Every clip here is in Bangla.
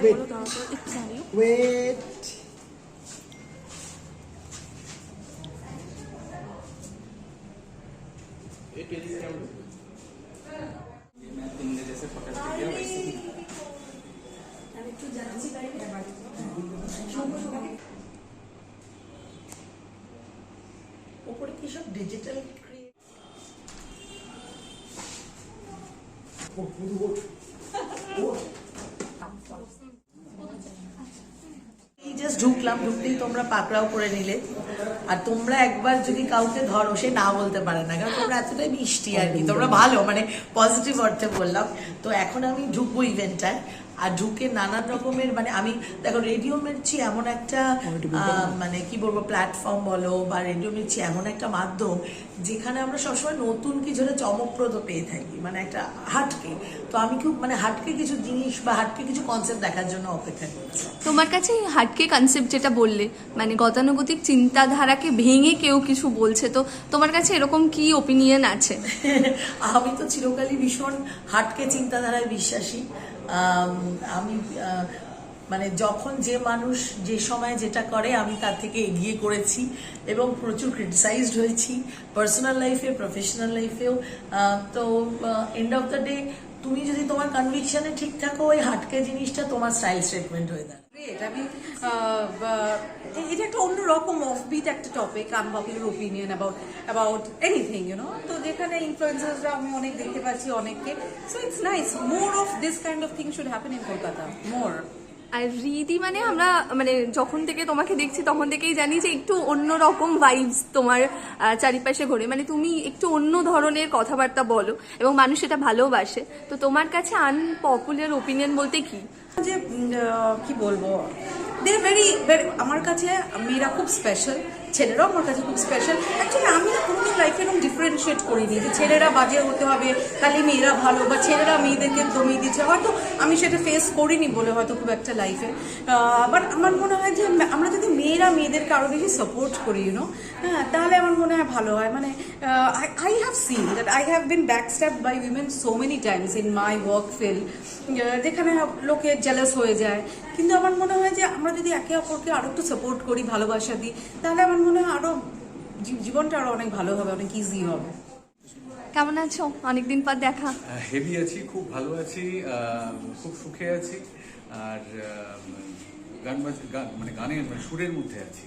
Wait. Wait. ওপরে কি সব ডিজিটাল ক্রিয়েট এই জাস্ট ঢুকলাম, ঢুকতেই তোমরা পাকড়াও করে নিলে। আর তোমরা একবার যদি কাউকে ধরো, সে না বলতে পারে না, কারণ তোমরা এতটাই মিষ্টি আর কি। তোমরা ভালো মানে পজিটিভ অর্থে বললাম। তো এখন আমি ঢুকবো ইভেন্টটায় আর ঢুকে নানান রকমের মানে আমি দেখো রেডিও মির্চি এমন একটা মানে কি বলব প্ল্যাটফর্ম বলো বা রেডিও মির্চি এমন একটা মাধ্যম যেখানে আমরা সবসময় নতুন কিছু একটা চমকপ্রদ পেয়ে থাকি মানে একটা হাটকে। তো আমি খুব মানে হাটকে কিছু জিনিস বা হাটকে কিছু কনসেপ্ট দেখার জন্য অপেক্ষা করছি। তোমার কাছে এই হাটকে কনসেপ্ট যেটা বললে মানে গতানুগতিক চিন্তাধারাকে ভেঙে কেউ কিছু বলছে তো তোমার কাছে এরকম কি ওপিনিয়ন আছে? আমি তো চিরকালই ভীষণ হাটকে চিন্তাধারায় বিশ্বাসী। আম, মানে যখন যে মানুষ যে সময় যেটা করে আমি তার থেকে এগিয়ে করেছি এবং প্রচুর ক্রিটিসাইজড হয়েছি পার্সোনাল লাইফে প্রফেশনাল লাইফেও তো এন্ড অফ দ্য ডে তুমি যদি তোমার কনভিকশনে ঠিক থাকো ওই হাটকে জিনিসটা তোমার স্টাইল স্টেটমেন্ট হয়ে যায় গ্রেট আমি আহ, বা- এ- এটা একটা অন্যরকম অফবিট একটা topic unpopular opinion about about anything you তো যেখানে ইনফ্লুয়েন্সার্সরা আমি অনেক দেখতে পাচ্ছি অনেককে। So it's nice more of this kind of thing should happen in Kolkata more আর রীতি মানে আমরা মানে যখন থেকে তোমাকে দেখছি তখন থেকেই জানি যে একটু অন্যরকম ভাইবস তোমার চারিপাশে ঘোরে। মানে তুমি একটু অন্য ধরনের কথাবার্তা বলো এবং মানুষ এটা ভালোবাসে তো তোমার কাছে আনপপুলার ওপিনিয়ন বলতে কি? যে কি বলব? দে ভেরি ভেরি আমার কাছে মেয়েরা খুব স্পেশাল ছেলেরাও আমার কাছে খুব স্পেশাল অ্যাকচুয়ালি আমি না কোনোদিন লাইফে এরকম ডিফারেন্সিয়েট করিনি যে ছেলেরা বাজে হতে হবে, খালি মেয়েরা ভালো, বা ছেলেরা মেয়েদেরকে দমিয়ে দিচ্ছে। হয়তো আমি সেটা ফেস করিনি বলে হয়তো খুব একটা লাইফে বাট আমার মনে হয় যে আমরা যদি মেয়েরা মেয়েদেরকে আরও বেশি সাপোর্ট করি ইউনো হ্যাঁ তাহলে আমার মনে হয় ভালো হয়। মানে I have seen that I have been backstab by women so many times in my work field যেখানে লোকে জেলাস হয়ে যায়। কিন্তু আমার মনে হয় যে আমরা যদি একে অপরকে আরও একটু সাপোর্ট করি ভালোবাসা দিই তাহলে আমার মনে হয় আরও জী- জীবনটা আরও অনেক ভালো হবে অনেক ইজি হবে। কেমন আছো? অনেকদিন পর দেখা। হেভি আছি খুব ভালো আছি খুব সুখে আছি আর গান বাজ- গান- মানে গানের মানে সুরের মধ্যে আছি।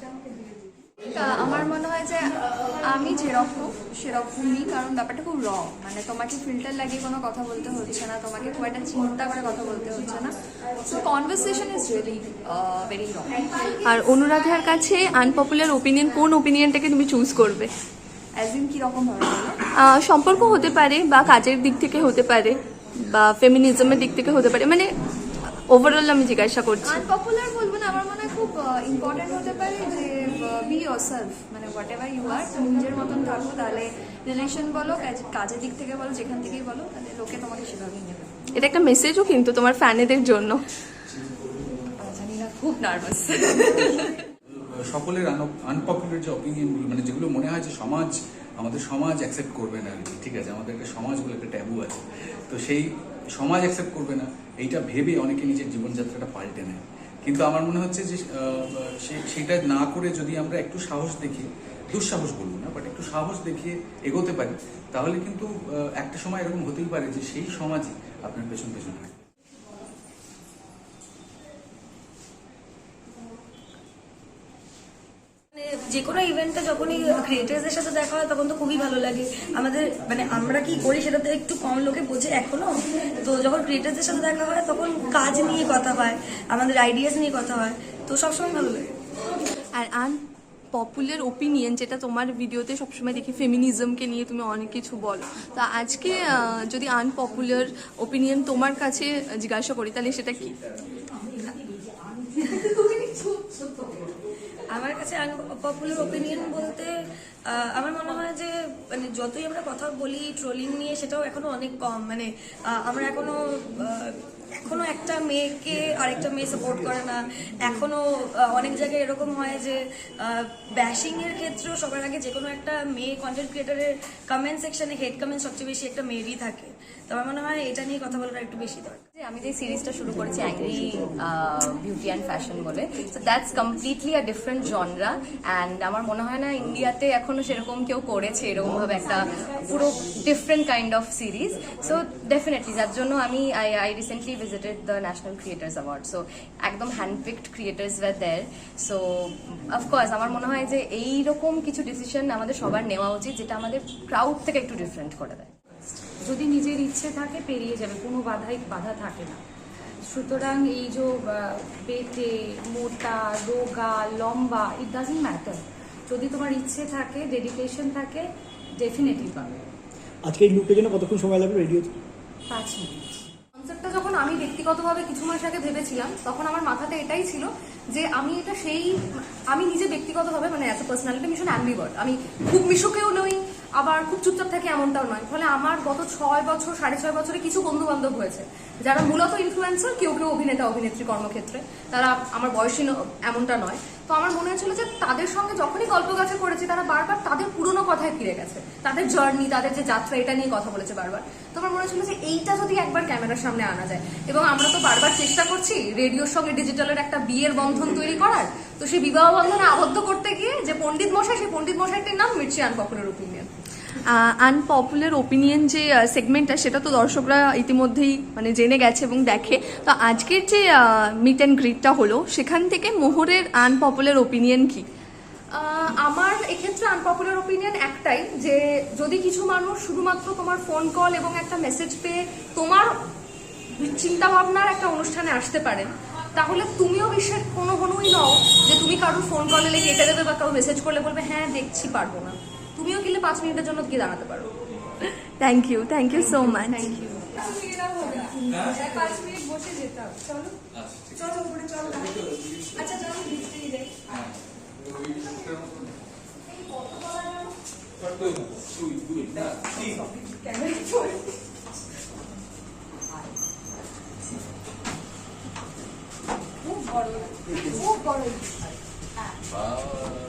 তা আমার মনে হয় যে আমি যেরকম সেরকমই কারণ ব্যাপারটা খুব র মানে তোমাকে ফিল্টার লাগিয়ে কোনো কথা বলতে হচ্ছে না তোমাকে খুব একটা চিন্তা করে কথা বলতে হচ্ছে না। So conversation is really very র আর অনুরাধার কাছে আনপপুলার ওপিনিয়ন কোন ওপিনিয়নটাকে তুমি চুজ করবে? অ্যাজ ইন কীরকম হবে সম্পর্ক হতে পারে বা কাজের দিক থেকে হতে পারে বা ফেমিনিজমের দিক থেকে হতে পারে। মানে ওভারঅল আমি জিজ্ঞাসা করছি। আনপপুলার বলব না আমার মনে হয় খুব ইম্পর্টেন্ট হতে পারে যে বি ইয়োর সেলফ মানে হোয়াট এভার ইউ আর তুমি নিজের মতন থাকো তাহলে রিলেশন বলো কাজের দিক থেকে বলো যেখান থেকেই বলো তাহলে লোকে তোমাকে সেভাবেই নেবে। এটা একটা মেসেজও কিন্তু তোমার ফ্যানেদের জন্য। জানি না খুব নার্ভাস সকলের আনপপুলার যে অপিনিয়নগুলো মানে যেগুলো মনে হয় যে সমাজ আমাদের সমাজ অ্যাকসেপ্ট করবে না আর কি ঠিক আছে? আমাদের একটা সমাজ বলে একটা ট্যাবু আছে। তো সেই সমাজ অ্যাকসেপ্ট করবে না এইটা ভেবে অনেকে নিজের জীবনযাত্রাটা পাল্টে নেয়। কিন্তু আমার মনে হচ্ছে যে সেটা না করে যদি আমরা একটু সাহস দেখিয়ে দুঃসাহস বলব না বাট একটু সাহস দেখিয়ে এগোতে পারি, তাহলে কিন্তু একটা সময় এরকম হতেই পারে যে সেই সমাজই আপনার পেছন পেছন হাঁটবে মানে যে কোনো ইভেন্টে যখনই ক্রিয়েটার্সদের সাথে দেখা হয়, তখন তো খুবই ভালো লাগে। আমাদের মানে আমরা কি করি সেটা তো একটু কম লোকে বোঝে এখনও। তো যখন ক্রিয়েটার্সদের সাথে দেখা হয়, তখন কাজ নিয়ে কথা হয়, আমাদের আইডিয়াস নিয়ে কথা হয়। তো সবসময় ভালো লাগে। আর আন পপুলার ওপিনিয়ন যেটা তোমার ভিডিওতে সবসময় দেখি ফেমিনিজমকে নিয়ে তুমি অনেক কিছু বলো। তো আজকে যদি আনপপুলার ওপিনিয়ন তোমার কাছে জিজ্ঞাসা করি, তাহলে সেটা কি? কাছে পপুলার ওপিনিয়ন বলতে আমার মনে হয় যে মানে যতই আমরা কথা বলি ট্রোলিং নিয়ে, সেটাও এখনও অনেক কম। মানে আমরা এখনও এখনও একটা মেয়েকে আরেকটা মেয়ে সাপোর্ট করে না। এখনও অনেক জায়গায় এরকম হয় যে ব্যাশিং এর ক্ষেত্রেও সবার আগে যে কোনো একটা মেয়ে কন্টেন্ট ক্রিয়েটারের কমেন্ট সেকশনে হেড কমেন্ট সবচেয়ে বেশি একটা মেয়েরই থাকে। তো আমার মনে হয় এটা নিয়ে কথা বলাটা একটু বেশি দরকার। আমি যে সিরিজটা শুরু করেছি অ্যাংরি বিউটি অ্যান্ড ফ্যাশন বলে so that's completely a different genre and আমার মনে হয় না ইন্ডিয়াতে এখনও সেরকম কেউ করেছে এরকমভাবে একটা পুরো different kind of series so definitely যার জন্য আমি I I recently visited the national creators award so একদম handpicked creators were there so of course আমার মনে হয় যে এইরকম কিছু ডিসিশন আমাদের সবার নেওয়া উচিত, যেটা আমাদের ক্রাউড থেকে একটু ডিফারেন্ট করে দেয়। যদি নিজের ইচ্ছে থাকে পেরিয়ে যাবে। কোনো বাধাই বাধা থাকে না। সুতরাং এই যে বেটে মোটা রোগা লম্বা ইট ডাজন্ট ম্যাটার যদি তোমার ইচ্ছে থাকে ডেডিকেশন থাকে ডেফিনেটলি পাবে। আজকে এই লুকটার জন্য কতক্ষণ সময় লাগবে রেডিওতে পাঁচ মিনিট। কনসেপ্টটা যখন আমি ব্যক্তিগতভাবে কিছু মাস আগে ভেবেছিলাম তখন আমার মাথাতে এটাই ছিল যে আমি এটা সেই আমি নিজে ব্যক্তিগতভাবে মানে অ্যাজ এ পার্সোনালিটি ভীষণ অ্যাম্বিভার্ট আমি খুব মিশুকেও নই আবার খুব চুপচাপ থাকি এমনটাও নয়। ফলে আমার গত ছয় বছর, সাড়ে ছয় বছরে কিছু বন্ধু বান্ধব হয়েছে, যারা মূলত ইনফ্লুয়েন্সার কেউ কেউ অভিনেতা, অভিনেত্রী, কর্মক্ষেত্রে। তারা আমার বয়সী এমনটা নয়। তো আমার মনে হয়েছিল যে তাদের সঙ্গে যখনই গল্প গাছে করেছি তারা বারবার তাদের পুরনো কথায় ফিরে গেছে। তাদের জার্নি তাদের যে যাত্রা, এটা নিয়ে কথা বলেছে বারবার। তো আমার মনে হচ্ছিল যে এইটা যদি একবার ক্যামেরার সামনে আনা যায়, এবং আমরা তো বারবার চেষ্টা করছি রেডিওর সঙ্গে ডিজিটালের একটা বিয়ের বন্ধন তৈরি করার, তো সেই বিবাহ বন্ধনে আবদ্ধ করতে গিয়ে যে পণ্ডিত মশাই, সেই পণ্ডিত মশাইটির নাম Mirchi unpopular opinion unpopular opinion যে সেগমেন্টটা সেটা তো দর্শকরা ইতিমধ্যেই মানে জেনে গেছে এবং দেখে। তো আজকের যে মিট অ্যান্ড গ্রিটটা হলো, সেখান থেকে মোহরের আনপপুলার ওপিনিয়ন কি? আমার এক্ষেত্রে আনপপুলার ওপিনিয়ন একটাই, যে যদি কিছু মানুষ শুধুমাত্র তোমার ফোন কল এবং একটা মেসেজ পেয়ে তোমার চিন্তা ভাবনার একটা অনুষ্ঠানে আসতে পারেন তাহলে তুমিও বিশ্বের কোনো কোনোই নও যে তুমি কারোর ফোন কলে কেটে দেবে বা কারও মেসেজ করলে বলবে হ্যাঁ দেখছি, পারব না। তুমিও কিনলে পাঁচ মিনিটের জন্য গিয়ে দাঁড়াতে পারো। Thank you thank you so much thank you Bye.